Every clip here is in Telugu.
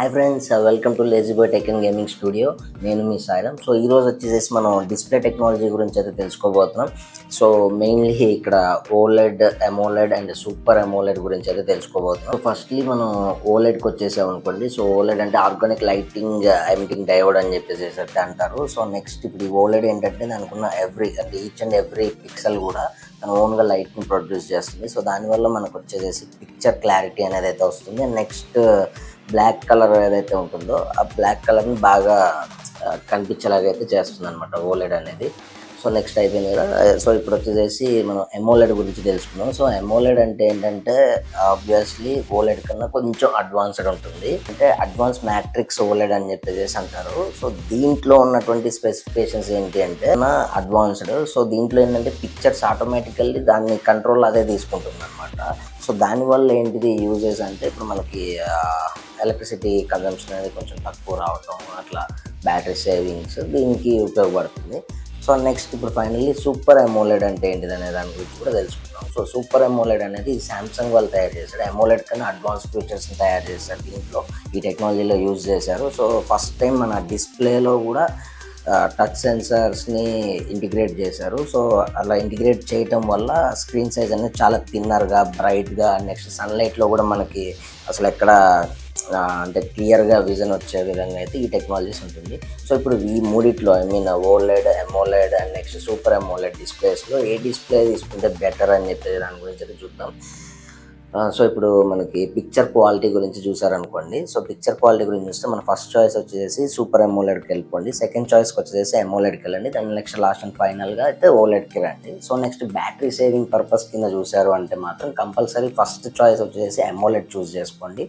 Hi friends welcome to lazy boy tech and gaming studio నేను మీ సాయిరం. సో ఈ రోజు వచ్చేసి మనం డిస్ప్లే టెక్నాలజీ గురించి అయితే తెలుసుకోబోతున్నాం. సో మెయిన్లీ ఇక్కడ OLED AMOLED and super AMOLED గురించి అయితే తెలుసుకోబోతున్నాం. ఫస్ట్లీ మనం ఓలెడ్కి వచ్చేసాం అనుకోండి సో ఓలెడ్ అంటే organic lighting uh, emitting diode అని చెప్పేసి అంటారు. సో నెక్స్ట్ ఇప్పుడు ఈ ఓలెడ్ ఏంటంటే దానికున్న ఎవ్రీ అంటే ఈచ్ అండ్ ఎవ్రీ పిక్సెల్ కూడా తన ఓన్గా లైట్ని ప్రొడ్యూస్ చేస్తుంది. సో దానివల్ల మనకు వచ్చేసి పిక్చర్ క్లారిటీ అనేది అయితే వస్తుంది. నెక్స్ట్ బ్లాక్ కలర్ ఏదైతే ఉంటుందో ఆ బ్లాక్ కలర్ని బాగా కనిపించేలాగైతే చేస్తుంది అనమాట ఓలెడ్ అనేది. సో నెక్స్ట్ అయిపోయింది కదా. Eh, సో ఇప్పుడు వచ్చేసి మనం ఎమోలెడ్ గురించి తెలుసుకున్నాం సో ఎమోలెడ్ అంటే ఏంటంటే ఆబ్వియస్లీ ఓలెడ్ కన్నా కొంచెం అడ్వాన్స్డ్ ఉంటుంది. అంటే అడ్వాన్స్ మ్యాట్రిక్స్ ఓలెడ్ అని చెప్పేసి అంటారు. సో దీంట్లో ఉన్నటువంటి స్పెసిఫికేషన్స్ ఏంటి అంటే అడ్వాన్స్డ్ సో దీంట్లో ఏంటంటే పిక్చర్స్ ఆటోమేటికల్లీ దాన్ని కంట్రోల్ అదే తీసుకుంటుంది అనమాట సో దానివల్ల ఏంటిది యూజెస్ అంటే ఇప్పుడు మనకి eh, ఎలక్ట్రిసిటీ కన్జంప్షన్ అనేది కొంచెం తక్కువ రావటం అట్లా బ్యాటరీ సేవింగ్స్ దీనికి ఉపయోగపడుతుంది. సో నెక్స్ట్ ఇప్పుడు ఫైనల్లీ సూపర్ ఎమోలెడ్ అంటే ఏంటిది అనే దాని గురించి కూడా తెలుసుకుందాం. సో సూపర్ ఎమోలెడ్ అనేది సామ్సంగ్ వాళ్ళు తయారు చేశారు. ఎమోలెడ్ కన్నా అడ్వాన్స్ ఫీచర్స్ని తయారు చేశారు దీంట్లో. ఈ టెక్నాలజీలో యూజ్ చేశారు. సో ఫస్ట్ టైం మన డిస్ప్లేలో కూడా టచ్ సెన్సార్స్ని ఇంటిగ్రేట్ చేశారు. సో అలా ఇంటిగ్రేట్ చేయటం వల్ల స్క్రీన్ సైజ్ అనేది చాలా థిన్నర్గా బ్రైట్గా నెక్స్ట్ సన్లైట్లో కూడా మనకి అసలు ఎక్కడ అంటే క్లియర్గా విజన్ వచ్చే విధంగా అయితే ఈ టెక్నాలజీస్ ఉంటుంది. సో ఇప్పుడు ఈ మూడిట్లో I mean OLED AMOLED and next super AMOLED డిస్ప్లేస్లో ఏ డిస్ప్లే తీసుకుంటే బెటర్ అని చెప్పేసి దాని గురించి అయితే చూద్దాం. సో ఇప్పుడు మనకి పిక్చర్ క్వాలిటీ గురించి చూసారనుకోండి. సో పిక్చర్ క్వాలిటీ గురించి చూస్తే మన ఫస్ట్ చాయిస్ వచ్చేసి సూపర్ ఎమోలెడ్కి వెళ్ళిపోండి. సెకండ్ చాయిస్కి వచ్చేసి ఎమోలెడ్కి వెళ్ళండి. దాని నెక్స్ట్ లాస్ట్ అండ్ ఫైనల్గా అయితే ఓలెడ్కి రండి. So next battery saving purpose కింద చూసారు అంటే మాత్రం కంపల్సరీ ఫస్ట్ చాయిస్ వచ్చేసి ఎమోలెడ్ చూస్ చేసుకోండి.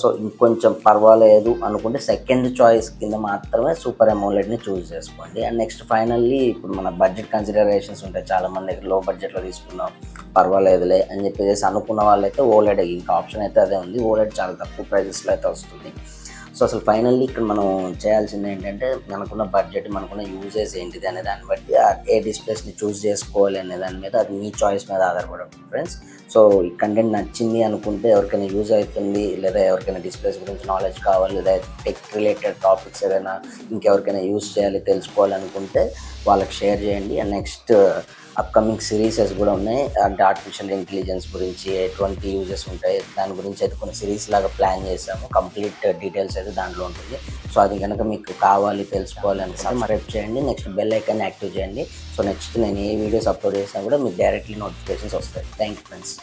సో ఇంకొంచెం పర్వాలేదు అనుకుంటే సెకండ్ చాయిస్ కింద మాత్రమే సూపర్ ఎమోలెడ్ని చూస్ చేసుకోండి. అండ్ నెక్స్ట్ ఫైనల్లీ ఇప్పుడు మన బడ్జెట్ కన్సిడరేషన్స్ ఉంటాయి. చాలామంది దగ్గర లో బడ్జెట్లో తీసుకున్నాం పర్వాలేదులే అని చెప్పేసి అనుకున్న వాళ్ళైతే ఓలెడ్ ఇంకా ఆప్షన్ అయితే అదే ఉంది. ఓలెడ్ చాలా తక్కువ ప్రైజెస్లో అయితే వస్తుంది. సో అసలు ఫైనల్లీ ఇక్కడ మనం చేయాల్సింది ఏంటంటే మనకున్న బడ్జెట్ మనకున్న యూజెస్ ఏంటిది అనే దాన్ని బట్టి ఏ డిస్ప్లేస్ని చూస్ చేసుకోవాలి అనే దాని మీద అది మీ చాయిస్ మీద ఆధారపడి ఉంటుంది ఫ్రెండ్స్ సో ఈ కంటెంట్ నచ్చింది అనుకుంటే ఎవరికైనా యూజ్ అవుతుంది లేదా ఎవరికైనా డిస్ప్లేస్ గురించి నాలెడ్జ్ కావాలి లేదా టెక్ రిలేటెడ్ టాపిక్స్ ఏదైనా ఇంకెవరికైనా యూజ్ చేయాలి తెలుసుకోవాలనుకుంటే వాళ్ళకి షేర్ చేయండి. అండ్ నెక్స్ట్ అప్కమింగ్ సిరీసెస్ కూడా ఉన్నాయి. అంటే ఆర్టిఫిషియల్ ఇంటెలిజెన్స్ గురించి ఎటువంటి యూజెస్ ఉంటాయి దాని గురించి అయితే కొన్ని సిరీస్ లాగా ప్లాన్ చేసాము కంప్లీట్ డీటెయిల్స్ అయితే దాంట్లో ఉంటుంది. సో అది కనుక మీకు కావాలి తెలుసుకోవాలి అంటే సబ్స్క్రైబ్ చేయండి. నెక్స్ట్ బెల్ ఐకాన్ యాక్టివ్ చేయండి. సో నెక్స్ట్ నేను ఏ వీడియోస్ అప్లోడ్ చేసినా కూడా మీకు డైరెక్ట్లీ నోటిఫికేషన్స్ వస్తాయి. Thank you friends.